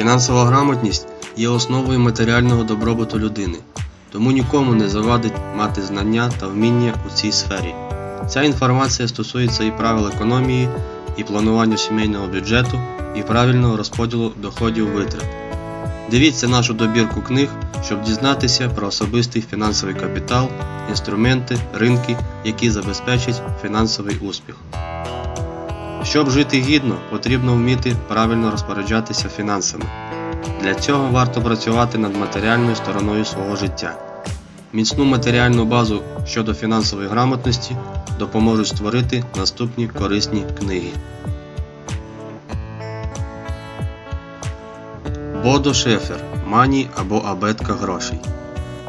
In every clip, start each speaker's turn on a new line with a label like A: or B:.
A: Фінансова грамотність є основою матеріального добробуту людини, тому нікому не завадить мати знання та вміння у цій сфері. Ця інформація стосується і правил економії, і планування сімейного бюджету, і правильного розподілу доходів витрат. Дивіться нашу добірку книг, щоб дізнатися про особистий фінансовий капітал, інструменти, ринки, які забезпечать фінансовий успіх. Щоб жити гідно, потрібно вміти правильно розпоряджатися фінансами. Для цього варто працювати над матеріальною стороною свого життя. Міцну матеріальну базу щодо фінансової грамотності допоможуть створити наступні корисні книги. Бодо Шефер Мані або абетка грошей.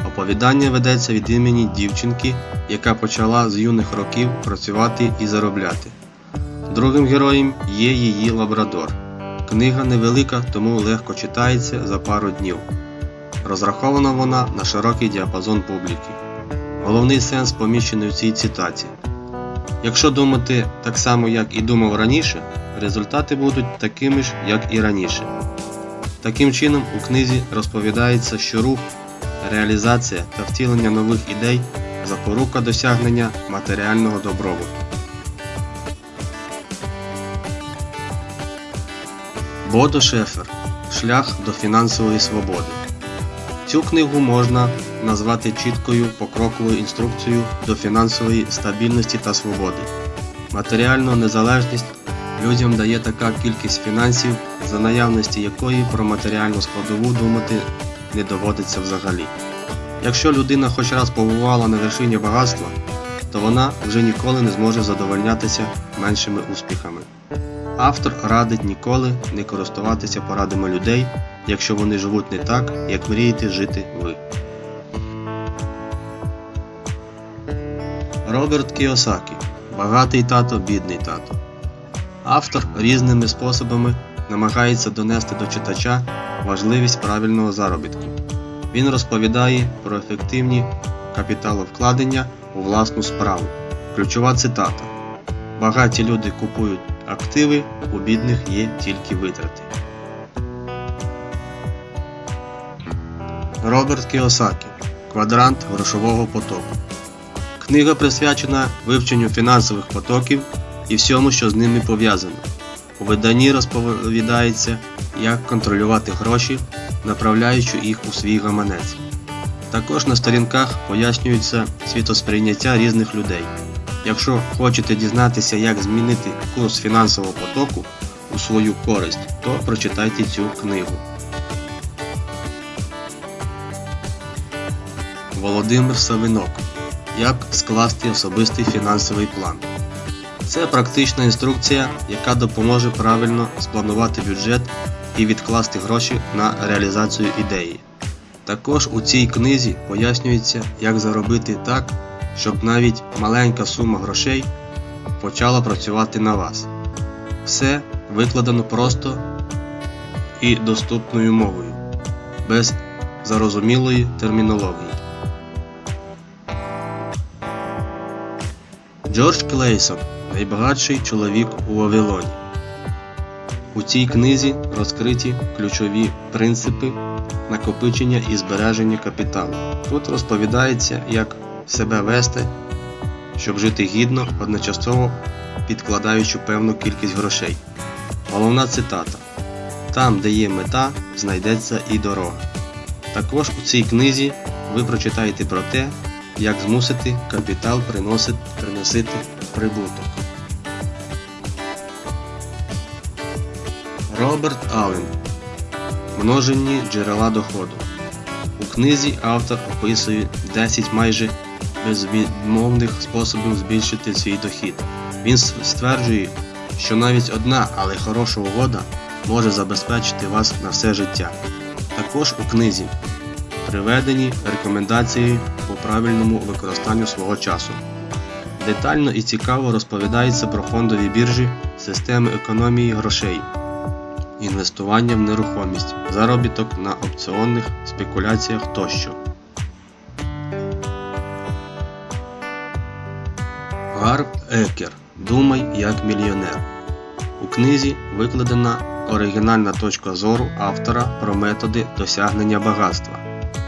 A: Оповідання ведеться від імені дівчинки, яка почала з юних років працювати і заробляти. Другим героєм є її лабрадор. Книга невелика, тому легко читається за пару днів. Розрахована вона на широкий діапазон публіки. Головний сенс поміщений у цій цитаті. Якщо думати так само, як і думав раніше, результати будуть такими ж, як і раніше. Таким чином, у книзі розповідається, що рух, реалізація та втілення нових ідей запорука досягнення матеріального добробуту. Бодо Шефер Шлях до фінансової свободи. Цю книгу можна назвати чіткою покроковою інструкцією до фінансової стабільності та свободи. Матеріальну незалежність людям дає така кількість фінансів, за наявності якої про матеріальну складову думати не доводиться взагалі. Якщо людина хоч раз побувала на вершині багатства, то вона вже ніколи не зможе задовольнятися меншими успіхами. Автор радить ніколи не користуватися порадами людей, якщо вони живуть не так, як мрієте жити ви. Роберт Кіосакі Багатий тато, бідний тато. Автор різними способами намагається донести до читача важливість правильного заробітку. Він розповідає про ефективні капіталовкладення у власну справу. Ключова цитата: Багаті люди купують активи, у бідних є тільки витрати. Роберт Кіосакі Квадрант грошового потоку. Книга присвячена вивченню фінансових потоків і всьому, що з ними пов'язано. У виданні розповідається, як контролювати гроші, направляючи їх у свій гаманець. Також на сторінках пояснюється світосприйняття різних людей. Якщо хочете дізнатися, як змінити курс фінансового потоку у свою користь, то прочитайте цю книгу. Володимир Савинок. Як скласти особистий фінансовий план. Це практична інструкція, яка допоможе правильно спланувати бюджет і відкласти гроші на реалізацію ідеї. Також у цій книзі пояснюється, як заробити так, щоб навіть маленька сума грошей почала працювати на вас. Все викладено просто і доступною мовою, без зарозумілої термінології. Джордж Клейсон найбагатший чоловік у Вавилоні. У цій книзі розкриті ключові принципи накопичення і збереження капіталу. Тут розповідається, як себе вести, щоб жити гідно, одночасово підкладаючи певну кількість грошей. Головна цитата: Там, де є мета, знайдеться і дорога. Також у цій книзі ви прочитаєте про те, як змусити капітал приносити, приносити прибуток. Роберт Аллен Множенні джерела доходу. У книзі автор описує 10 майже безвідмовних способів збільшити свій дохід. Він стверджує, що навіть одна, але хороша угода може забезпечити вас на все життя. Також у книзі приведені рекомендації по правильному використанню свого часу. Детально і цікаво розповідається про фондові біржі, системи економії грошей, інвестування в нерухомість, заробіток на опціонних спекуляціях тощо. Гарп Екер Думай як мільйонер. У книзі викладена оригінальна точка зору автора про методи досягнення багатства.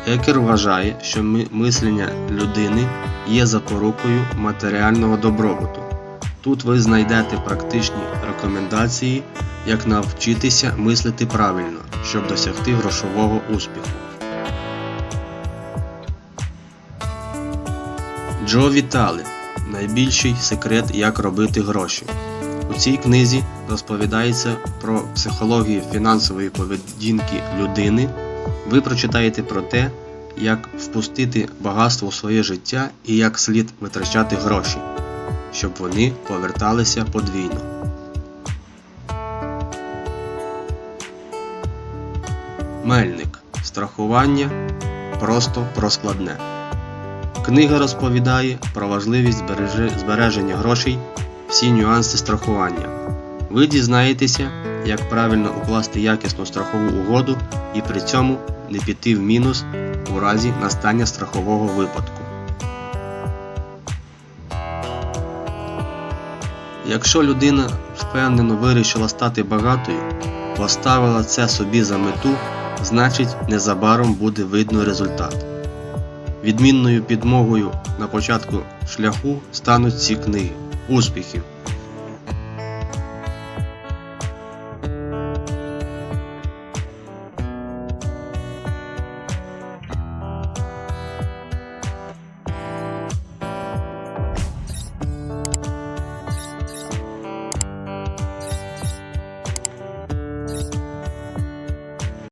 A: Екер вважає, що мислення людини є запорукою матеріального добробуту. Тут ви знайдете практичні рекомендації, як навчитися мислити правильно, щоб досягти грошового успіху. Джо Вітали Найбільший секрет, як робити гроші. У цій книзі розповідається про психологію фінансової поведінки людини. Ви прочитаєте про те, як впустити багатство у своє життя і як слід витрачати гроші, щоб вони поверталися подвійно. Мельник. Страхування просто про складне. Книга розповідає про важливість збереження грошей, всі нюанси страхування. Ви дізнаєтеся, як правильно укласти якісну страхову угоду і при цьому не піти в мінус у разі настання страхового випадку. Якщо людина впевнено вирішила стати багатою, поставила це собі за мету, значить незабаром буде видно результат. Відмінною підмогою на початку шляху стануть ці книги. Успіхів!